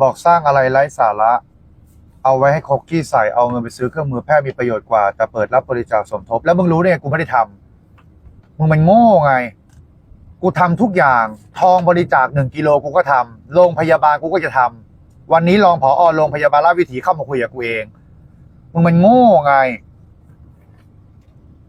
บอกสร้างอะไรไร้สาระ เอาไว้ให้คอกกี้ใส่เอาเงินไปซื้อเครื่องมือแพทย์มีประโยชน์กว่า แต่เปิดรับบริจาคสมทบ แล้วมึงรู้ได้ไงกูไม่ได้ทำมึงมันโง่ไง กูทำทุกอย่าง ทองบริจาคหนึ่งกิโลกูก็ทำโรงพยาบาลกูก็จะทำวันนี้รองผอโรงพยาบาลราชวิถีเข้ามาคุยกับกูเอง มึงมันโง่ไง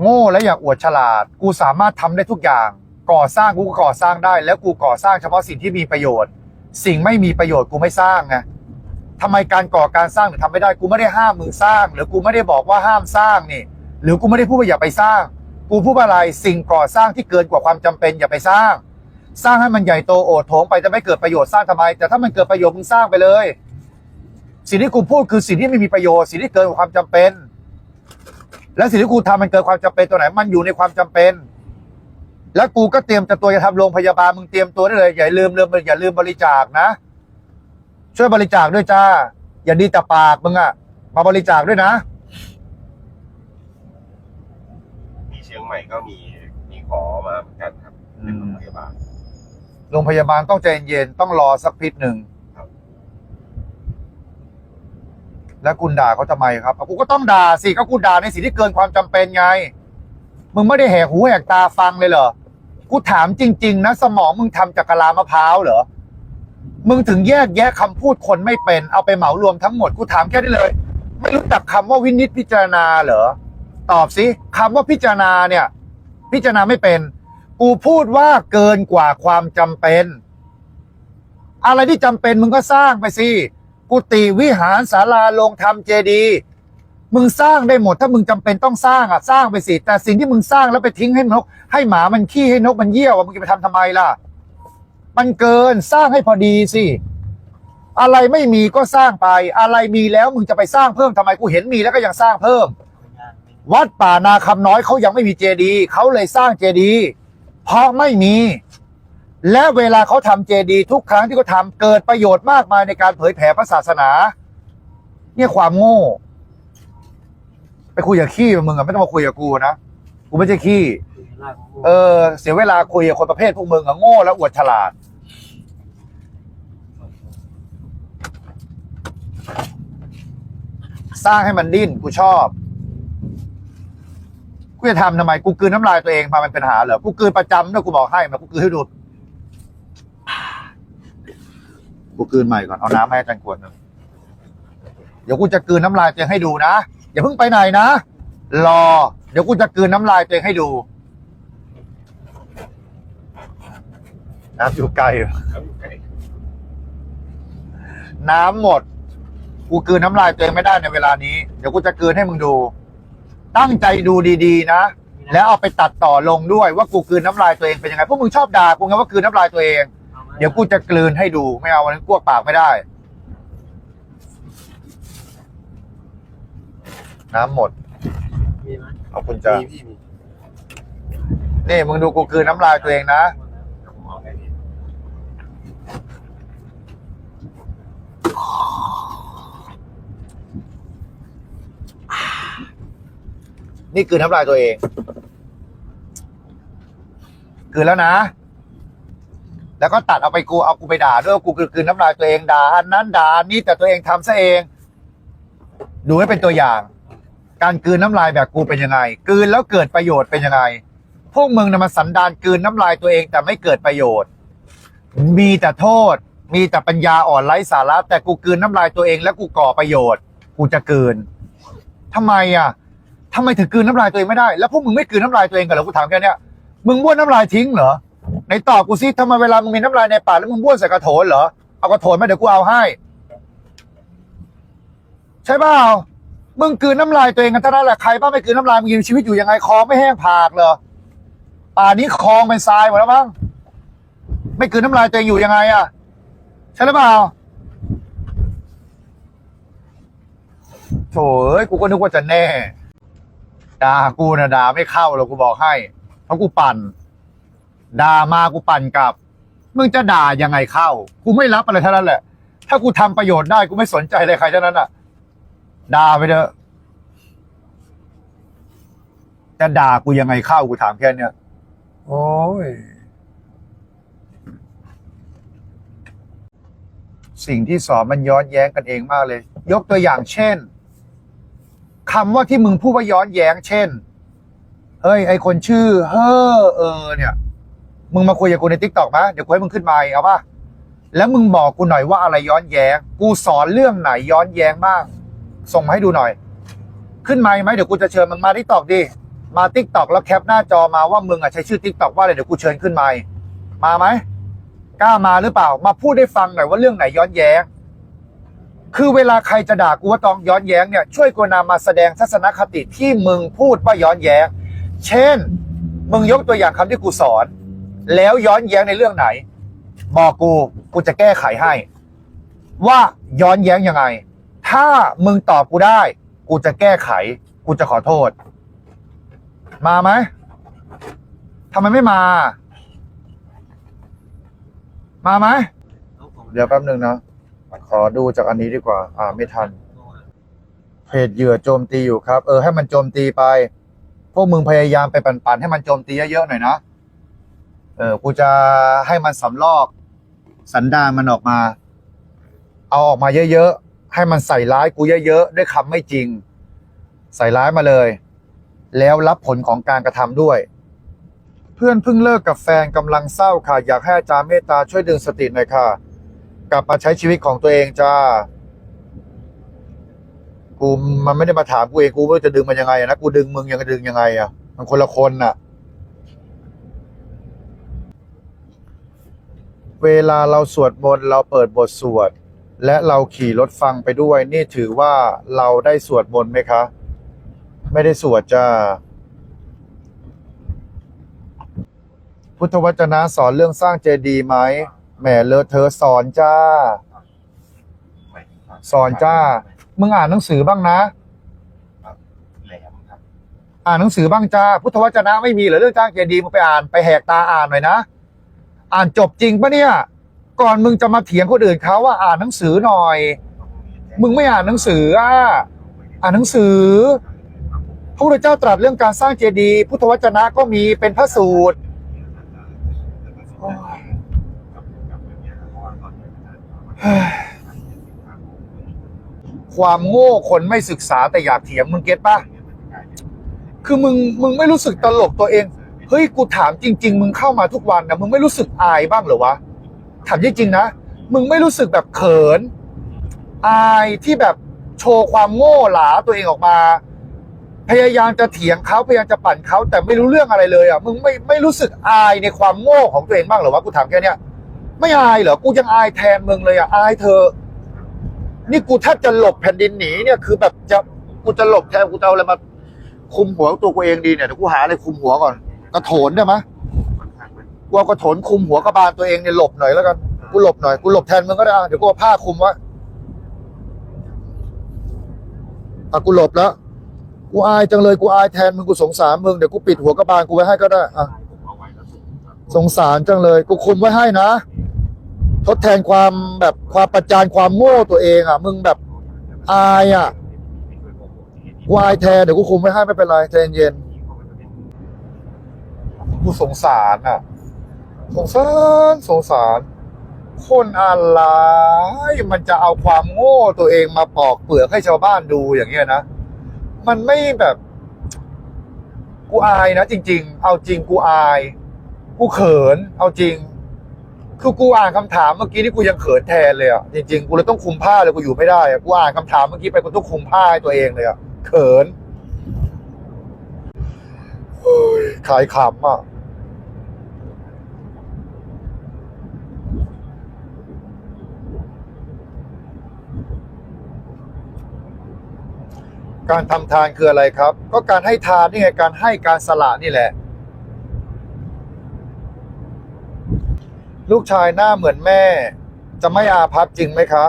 โง่และอยากอวดฉลาด กูสามารถทำได้ทุกอย่าง ก่อสร้างกูก็ก่อสร้างได้ แล้วกูก่อสร้างเฉพาะสิ่งที่มีประโยชน์ สิ่งไม่มีประโยชน์กูไม่สร้างไงทำไมการก่อการสร้างถึงทำไม่ได้กูไม่ได้ห้ามมึงสร้าง หรือกูไม่ได้บอกว่าห้ามสร้างนี่ หรือกูไม่ได้พูดว่าอย่าไปสร้าง กูพูดอะไรสิ่งก่อสร้างที่เกินกว่าความจำเป็นอย่าไปสร้าง สร้างให้มันใหญ่โตโอดโถงไปจะไม่เกิดประโยชน์สร้างทำไม แต่ถ้ามันเกิดประโยชน์มึงสร้างไปเลย สิ่งที่กูพูดคือสิ่งที่ไม่มีประโยชน์สิ่งที่เกินกว่าความจำเป็น และสิ่งที่กูทำมันเกินความจำเป็นตัวไหนมันอยู่ในความจำเป็น แล้วกูก็เตรียมจะตัวจะทำโรงพยาบาลมึงเตรียมตัวได้เลยอย่าลืมลืมอย่าลืมบริจาคนะ ช่วยบริจาคด้วยจ้า อย่าดีแต่ปากมึงอะมาบริจาคด้วยนะมีเชียงใหม่ก็มีมีขอมาเหมือนกันครับอืเป็นมโรงพยาบาลโรงพยาบาลต้องใจเย็นต้องรอสักพิษหนึ่งครับแล้วคุณด่าเขาทำไมครับเอากูก็ต้องด่าสิก็กูด่าในสิ่งที่เกินความจำเป็นไง มึงไม่ได้แหกหูแหกตาฟังเลยเหรอ กูถามจริง ๆ นะ สมองมึงทำจากกะลามะพร้าวเหรอ มึงถึงแยกแยะคำพูดคนไม่เป็นเอาไปเหมารวมทั้งหมดกูถามแค่นี้เลย ไม่รู้จักคำว่าวินิจพิจารณาเหรอ ตอบสิคำว่าพิจารณาเนี่ย พิจารณาไม่เป็น กูพูดว่าเกินกว่าความจำเป็น อะไรที่จำเป็นมึงก็สร้างไปสิกุฏิวิหารศาลาโรงธรรมเจดีย์ มึงสร้างได้หมดถ้ามึงจำเป็นต้องสร้างอะสร้างไปสิแต่สิ่งที่มึงสร้างแล้วไปทิ้งให้นก ให้หมามันขี้ให้นกมันเยี่ยวมึงจะไปทำทำไมล่ะ มันเกินสร้างให้พอดีสิอะไรไม่มีก็สร้างไป อะไรมีแล้วมึงจะไปสร้างเพิ่มทำไมกูเห็นมีแล้วก็ยังสร้างเพิ่ม วัดป่านาคำน้อยเขายังไม่มีเจดีย์เขาเลยสร้างเจดีย์เพราะไม่มี และเวลาเขาทำเจดีย์ทุกครั้งที่เขาทำเกิดประโยชน์มากมายในการเผยแผ่พระศาสนา เนี่ยความโง่ คุยกับขี้มึงอะไม่ต้องมาคุยกับกูนะกูไม่ใช่ขี้เออ เสียเวลาคุยกับคนประเภทพวกมึงอะโง่และอวดฉลาด สร้างให้มันดิ้นกูชอบกูจะทำทำไมกูกืนน้ำลายตัวเองมามันเป็นปัญหาเหรอกูกืนประจำนะกูบอกให้มากูกืนให้ดูกูกืนใหม่ก่อนเอาน้ำให้อาจารย์ขวดหนึ่ง ดี๋ยวกูจะกลืนน้ำลายตัวเองให้ดูนะอย่าเพิ่งไปไหนนะรอ เดี๋ยวกูจะกลืนน้ำลายตัวเองให้ดูน้ำอยู่ไกลน้ำหมด กูกลืนน้ำลายตัวเองไม่ได้ในเวลานี้ เดี๋ยวกูจะกลืนให้มึงดู ตั้งใจดูดีๆ นะ แล้วเอาไปตัดต่อลงด้วยว่ากูกลืนน้ำลายตัวเองเป็นยังไงพวกมึงชอบด่ากูไงว่ากลืนน้ำลายตัวเอง เดี๋ยวกูจะกลืนให้ดู ไม่เอาวันนั้นกลัวปากไม่ได้ น้ำหมด มีไหมเอาคุณจะมีพี่มีนี่มึงดูกูกลืนน้ำลายตัวเองนะ ผมเอาให้พี่นี่กลืนน้ำลายตัวเองกลืนแล้วนะ แล้วก็ตัดเอาไปกูเอากูไปด่าด้วยว่ากูกลืนน้ำลายตัวเองด่าอันนั้นด่าอันนี้แต่ตัวเองทำซะเอง ดูให้เป็นตัวอย่าง การกืนน้ำลายแบบกูเป็นยังไงกืนแล้วเกิดประโยชน์เป็นยังไง พวกมึงนะมาสันดานกืนน้ำลายตัวเองแต่ไม่เกิดประโยชน์ มีแต่โทษ มีแต่ปัญญาอ่อนไร้สาระ แต่กูกืนน้ำลายตัวเองแล้วกูก่อประโยชน์ กูจะกืนทำไมอะทำไมถึงกืนน้ำลายตัวเองไม่ได้ แล้วพวกมึงไม่กืนน้ำลายตัวเองกันเหรอกูถามแค่นี้มึงบ้วนน้ำลายทิ้งเหรอในตอบกูซิทำไมเวลามึงมีน้ำลายในปากแล้วมึงบ้วนใส่กระโถนเหรอเอากระโถนมาเดี๋ยวกูเอาให้ ใช่เปล่า มึงกลืนน้ำลายตัวเองกันเท่านั้นแหละใครบ้างไม่กลืนน้ำลายมึงยังชีวิตอยู่ยังไงคอไม่แห้งผากเหรอป่านี้คลองเป็นทรายหมดแล้วมั้งไม่กลืนน้ำลายตัวเองอยู่ยังไงอะใช่หรือเปล่าโถเอ้ยกูก็นึกว่าจะแน่ด่ากูนะด่าไม่เข้าหรอกกูบอกให้ เพราะกูปั่นด่ามากูปั่นกลับ มึงจะด่ายังไงเข้า กูไม่รับอะไรเท่านั้นแหละ ถ้ากูทำประโยชน์ได้กูไม่สนใจเลยใครเท่านั้นอะ ด่าไปเถอะจะด่ากูยังไงเข้ากูถามแค่เนี้ยโอ้ย สิ่งที่สอนมันย้อนแย้งกันเองมากเลย ยกตัวอย่างเช่นคำว่าที่มึงพูดว่าย้อนแย้ง เช่น เฮ้ย ไอคนชื่อ เฮ้อเออ เนี่ย มึงมาคุยกับกูในทิกตอกมะเดี๋ยวกูให้มึงขึ้นมค์เอาป่ะแล้วมึงบอกกูหน่อยว่าอะไรย้อนแย้ง กูสอนเรื่องไหนย้อนแย้งบ้าง ส่งมาให้ดูหน่อย ขึ้นไมไหมเดี๋ยวกูจะเชิญมึงมาทิกตอกดิมาทิกตอกแล้วแคปหน้าจอมาว่ามึงอะใช้ชื่อทิกตอกว่าอะไรเดี๋ยวกูเชิญขึ้นไมค์มาไหมกล้ามาหรือเปล่า มาพูดให้ฟังหน่อยว่าเรื่องไหนย้อนแย้ง คือเวลาใครจะด่ากูว่าตองย้อนแย้งเนี่ยช่วยกูนำมาแสดงทัศนคติที่มึงพูดว่าย้อนแย้ง เช่น มึงยกตัวอย่างคำที่กูสอน แล้วย้อนแย้งในเรื่องไหน บอกกูกูจะแก้ไขให้ ว่าย้อนแย้งยังไง ถ้ามึงตอบกูได้ กูจะแก้ไข กูจะขอโทษ มาไหมทำไมไม่มา มาไหมเดี๋ยวแป๊บหนึ่งนะ ขอดูจากอันนี้ดีกว่า อ่า ไม่ทัน เพจเหยื่อโจมตีอยู่ครับ เออ ให้มันโจมตีไป พวกมึงพยายามไปปั่นๆให้มันโจมตีเยอะๆหน่อยนะ เออ กูจะให้มันสำลอก สันดานมันออกมา เอาออกมาเยอะๆ ให้มันใส่ร้ายกูเยอะๆด้วยคำไม่จริง ใส่ร้ายมาเลย แล้วรับผลของการกระทำด้วย เพื่อนเพิ่งเลิกกับแฟนกำลังเศร้าค่ะ อยากให้อาจารย์เมตตาช่วยดึงสติหน่อยค่ะ กลับมาใช้ชีวิตของตัวเองจ้ากูมันไม่ได้มาถามกูเองกูไม่รู้จะดึงมันยังไงอะนะกูดึงมึงยังจะดึงยังไงอะมันคนละคนน่ะ เวลาเราสวดมนต์เราเปิดบทสวด และเราขี่รถฟังไปด้วย นี่ถือว่าเราได้สวดมนต์ไหมคะ ไม่ได้สวดจ้าพุทธวจนะสอนเรื่องสร้างเจดีย์ไหมแหมเลอะเธอสอนจ้า สอนจ้า มึงอ่านหนังสือบ้างนะ อ่านหนังสือบ้างจ้า พุทธวจนะไม่มีเหรอเรื่องจ้างเจดีย์มึงไปอ่านไปแหกตาอ่านหน่อยนะ อ่านจบจริงปะเนี่ย ก่อนมึงจะมาเถียงคนอื่นเขาว่าอ่านหนังสือหน่อย มึงไม่อ่านหนังสืออะอ่านหนังสือพระพุทธเจ้าตรัสเรื่องการสร้างเจดีย์พุทธวจนะก็มีเป็นพระสูตรความโง่คนไม่ศึกษาแต่อยากเถียงมึงเก็ตปะคือมึงมึงไม่รู้สึกตลกตัวเอง เฮ้ยกูถามจริง ๆ มึงเข้ามาทุกวันนะมึงไม่รู้สึกอายบ้างเหรอวะ ถามจริงๆนะ มึงไม่รู้สึกแบบเขิน อายที่แบบโชว์ความโง่หลาตัวเองออกมา พยายามจะเถียงเขาพยายามจะปั่นเขาแต่ไม่รู้เรื่องอะไรเลยอะมึงไม่ไม่รู้สึกอายในความโง่ของตัวเองบ้างเหรอวะกูถามแค่เนี้ยไม่อายเหรอกูยังอายแทนมึงเลยอะอายเธอ นี่กูแทบจะหลบแผ่นดินหนีเนี่ยคือแบบจะกูจะหลบแทนกูจะเอาอะไรมาคุมหัวตัวกูเองดีเนี่ยเดี๋ยวกูหาอะไรคุมหัวก่อนกระโถนได้ไหมย กูเอากระโถนคุมหัวกระบาลตัวเองเนี่ยหลบหน่อยแล้วกันกูหลบหน่อยกูหลบแทนมึงก็ได้อะเดี๋ยวกูเอาผ้าคุมไว้อะกูหลบแล้วกูอายจังเลยกูอายแทนมึงกูสงสารมึงเดี๋ยวกูปิดหัวกระบาลกูไว้ให้ก็ได้อะสงสารจังเลย กูคุมไว้ให้นะ ทดแทนความแบบความประจานความโง่ตัวเองอะ มึงแบบอายอะกูอายแทนเดี๋ยวกูคุมไว้ให้ไม่เป็นไรใจเย็นๆกูสงสารอะ สงสารสงสาร คนอะไรมันจะเอาความโง่ตัวเองมาปอกเปลือกให้ชาวบ้านดูอย่างเงี้ยนะ มันไม่แบบ กูอายนะจริง ๆ เอาจริงกูอาย กูเขิน เอาจริง คือกูอ่านคำถามเมื่อกี้นี่กูยังเขินแทนเลยอะจริงๆกูเลยต้องคุมผ้าเลยกูอยู่ไม่ได้อะกูอ่านคำถามเมื่อกี้ไปกูต้องคุมผ้าให้ตัวเองเลยอะเขินเฮ้ยขายขำอะ การทำทานคืออะไรครับ ก็การให้ทานนี่ไงการให้การสละนี่แหละ ลูกชายหน้าเหมือนแม่ จะไม่อาภัพจริงไหมคะ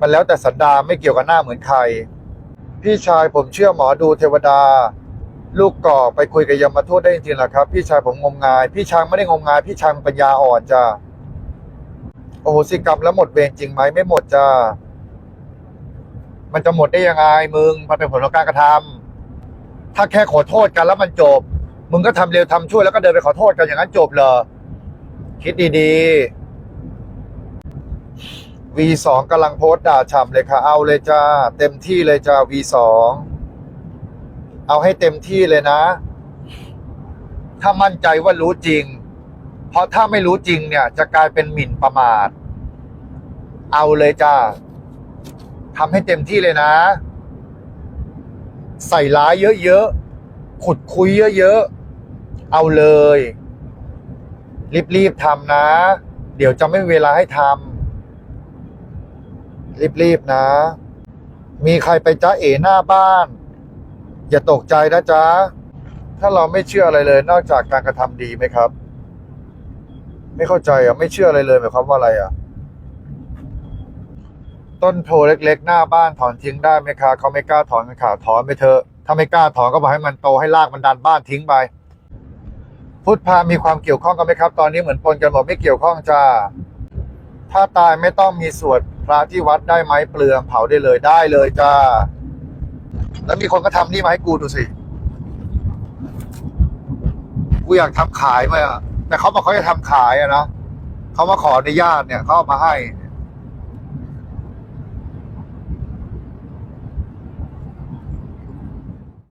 มันแล้วแต่สันดาไม่เกี่ยวกับหน้าเหมือนใคร พี่ชายผมเชื่อหมอดูเทวดา ลูกก่อไปคุยกับยมทูตได้จริงๆหรอครับ พี่ชายผมงมงาย พี่ชายไม่ได้งมงาย พี่ชายปัญญาอ่อนจ้าโอ้โหสิกรรมแล้วหมดเวรจริงไหมไม่หมดจ้า มันจะหมดได้ยังไงมึงมันเป็นผลของการกระทำถ้าแค่ขอโทษกันแล้วมันจบ มึงก็ทำเร็วทำช่วยแล้วก็เดินไปขอโทษกันอย่างนั้นจบเลยคิดดีๆ V2 กำลังโพสต์ด่าฉ่ำเลยค่ะ เอาเลยจ้า เต็มที่เลยจ้า V2 เอาให้เต็มที่เลยนะ ถ้ามั่นใจว่ารู้จริง เพราะถ้าไม่รู้จริงเนี่ย จะกลายเป็นหมิ่นประมาท เอาเลยจ้า ทำให้เต็มที่เลยนะ ใส่ร้ายเยอะๆ ขุดคุยเยอะๆ เอาเลย รีบๆทำนะ เดี๋ยวจะไม่มีเวลาให้ทำรีบๆนะ มีใครไปจ้าเอหน้าบ้าน อย่าตกใจนะจ๊ะ ถ้าเราไม่เชื่ออะไรเลย นอกจากการกระทำดีไหมครับ ไม่เข้าใจอะ ไม่เชื่ออะไรเลยหมายความว่าอะไรอะ ต้นโพเล็กๆ หน้าบ้านถอนทิ้งได้ไหมคะเขาไม่กล้าถอนกันค่ะถอนไปเถอะถ้าไม่กล้าถอนก็บอกให้มันโตให้รากมันดันบ้านทิ้งไปพุทธพามีความเกี่ยวข้องกันไหมครับ ตอนนี้เหมือนปนกันหมดไม่เกี่ยวข้องจ้าถ้าตายไม่ต้องมีสวดพระที่วัดได้ไหมเปลืองเผาได้เลยได้เลยจ้าแล้วมีคนก็ทำนี่มาให้กูดูสิกูอยากทำขายไหมอะแต่เขาบอกเขาจะทำขายอะนะเขามาขออนุญาตเนี่ยเขาเอามาให้